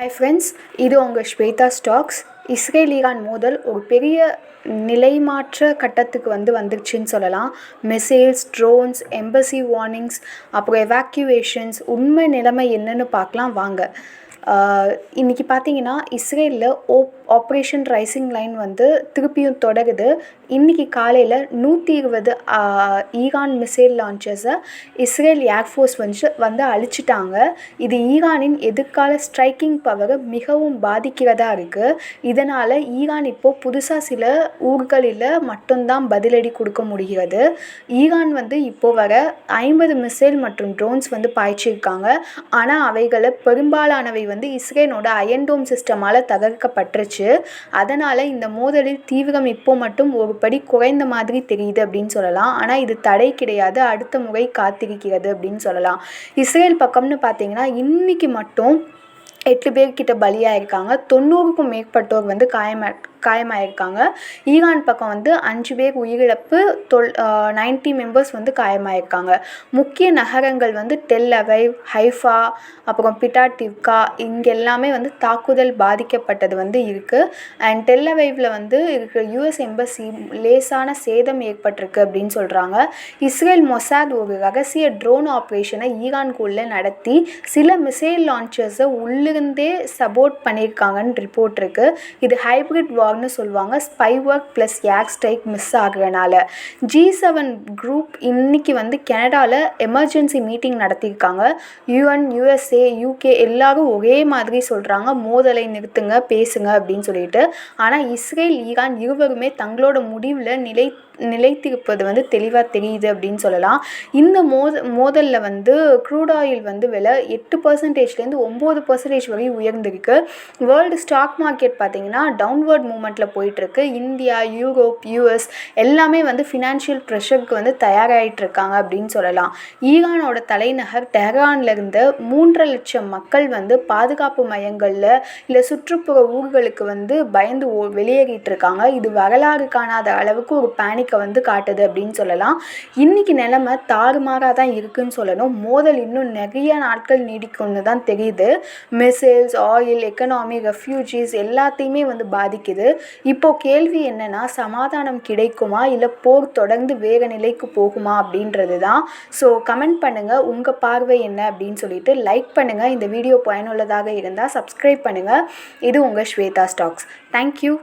Hi friends இது உங்கள் Shweta stocks. Israel Iran மோதல் ஒரு பெரிய நிலைமாற்ற கட்டத்துக்கு வந்து வந்துருச்சுன்னு சொல்லலாம். மிசைல்ஸ் ட்ரோன்ஸ் எம்பசி வார்னிங்ஸ் அப்புறம் எவாக்யூவேஷன்ஸ் உண்மை நிலைமை என்னன்னு பார்க்கலாம். வாங்க. இன்றைக்கி பார்த்தீங்கன்னா இஸ்ரேலில் ஓப் ஆப்ரேஷன் ரைசிங் லைன் வந்து திருப்பியும் தொடருது. இன்றைக்கி காலையில் நூற்றி இருபது ஈரான் மிசைல் லான்ச்சஸை இஸ்ரேல் ஏர்ஃபோர்ஸ் வந்து வந்து அழிச்சிட்டாங்க. இது ஈரானின் எதிர்கால ஸ்ட்ரைக்கிங் பவரை மிகவும் பாதிக்கிறதா இருக்குது இதனால் ஈரான் இப்போது புதுசாக சில ஊர்களில் மட்டும்தான் பதிலடி கொடுக்க முடிகிறது. ஈரான் வந்து இப்போ வர ஐம்பது மிசைல் மற்றும் ட்ரோன்ஸ் வந்து பாய்ச்சிருக்காங்க. ஆனால் அவைகளை பெரும்பாலானவை வந்து இஸ்ரேலோட அயன்டோம் சிஸ்டமால் தகர்க்கப்பட்டுருச்சு. அதனால் இந்த மோதலில் தீவிரம் இப்போ மட்டும் ஒரு படி குறைந்த மாதிரி தெரியுது அப்படின்னு சொல்லலாம். ஆனால் இது தடை கிடையாது. அடுத்த முறை காத்திருக்கிறது அப்படின்னு சொல்லலாம். இஸ்ரேல் பக்கம்னு பார்த்தீங்கன்னா இன்னைக்கு மட்டும் எட்டு பேர்கிட்ட பலியாயிருக்காங்க. தொண்ணூறுக்கும் மேற்பட்டோர் வந்து காயமா காயமாயிருக்காங்க. ஈரான் பக்கம் வந்து அஞ்சு பேர் உயிரிழப்பு தொல் நைன்ட்டி மெம்பர்ஸ் வந்து காயமாயிருக்காங்க. முக்கிய நகரங்கள் வந்து டெல் ஹைஃபா அப்புறம் பிட்டாடிவ்கா இங்கே எல்லாமே வந்து தாக்குதல் பாதிக்கப்பட்டது வந்து இருக்குது அண்ட் டெல் அவைவில் வந்து இருக்கிற யூஎஸ் எம்பசி லேசான சேதம் ஏற்பட்டிருக்கு அப்படின்னு சொல்கிறாங்க இஸ்ரேல் மொசாத் ஒரு ரகசிய ட்ரோன் ஆப்ரேஷனை ஈரானுக்குள்ளே நடத்தி சில மிசைல் லான்ச்சர்ஸை உள்ளிருந்தே சப்போர்ட் பண்ணியிருக்காங்கன்னு ரிப்போர்ட் இருக்குது இது ஹைப்ரிட் வார்னு சொல்லுவாங்க spy work plus air strike miss ஆகுறனால. G seven group இன்னைக்கு வந்து கனடாவில் எமர்ஜென்சி மீட்டிங் நடத்தியிருக்காங்க. யூஎன் யூஎஸ்ஏ யூகே எல்லாரும் ஒரே மாதிரி சொல்கிறாங்க மோதலை நிறுத்துங்க பேசுங்க அப்படின்னு சொல்லிட்டு. ஆனால் இஸ்ரேல் ஈரான் இருவருமே தங்களோட முடிவில் நிலை நிலைத்திருப்பது வந்து தெளிவாக தெரியுது அப்படின்னு சொல்லலாம். இந்த மோத மோதலில் வந்து க்ரூட் ஆயில் வந்து விலை எட்டு பர்சன்டேஜ்லேருந்து ஒம்பது பர்சன்டேஜ் வரை உயர்ந்திருக்கு. வேர்ல்டு ஸ்டாக் மார்க்கெட் பார்த்தீங்கன்னா டவுன்வர்ட் மூமெண்ட்டில் போயிட்டுருக்கு. இந்தியா யூரோப் யூஎஸ் எல்லாமே வந்து ஃபினான்ஷியல் ப்ரெஷருக்கு வந்து தயாராகிட்டு இருக்காங்க அப்படின்னு சொல்லலாம். ஈரானோட தலைநகர் டெஹரான்லேருந்து மூன்றரை லட்சம் மக்கள் வந்து பாதுகாப்பு மையங்களில் இல்லை சுற்றுப்புற ஊர்களுக்கு வந்து பயந்து ஓ வெளியேறிட்டு இருக்காங்க இது வரலாறு காணாத அளவுக்கு ஒரு பேனிக்கை வந்து காட்டுது அப்படின்னு சொல்லலாம். இன்றைக்கி நிலைமை தாறுமாறாக தான் இருக்குன்னு சொல்லணும். மோதல் இன்னும் நிறைய நாட்கள் நீடிக்கும்னு தான் தெரியுது. மிசைல்ஸ் ஆயில் எக்கனாமி ரெஃப்யூஜிஸ் எல்லாத்தையுமே வந்து பாதிக்குது. இப்போது கேள்வி என்னென்னா சமாதானம் கிடைக்குமா? இல்லை போர் தொடர்ந்து வேற நிலைக்கு போகுமா? அப்படின்றது தான் ஸோ கமெண்ட் பண்ணுங்கள் உங்கள் பார்வை என்ன? அப்படின்னு சொல்லிட்டு லைக் பண்ணுங்கள் இந்த வீடியோ பயனுள்ளதாக இருந்தால் சப்ஸ்கிரைப் பண்ணுங்கள் இது உங்கள் ஸ்வேதா ஸ்டாக்ஸ். தேங்க்யூ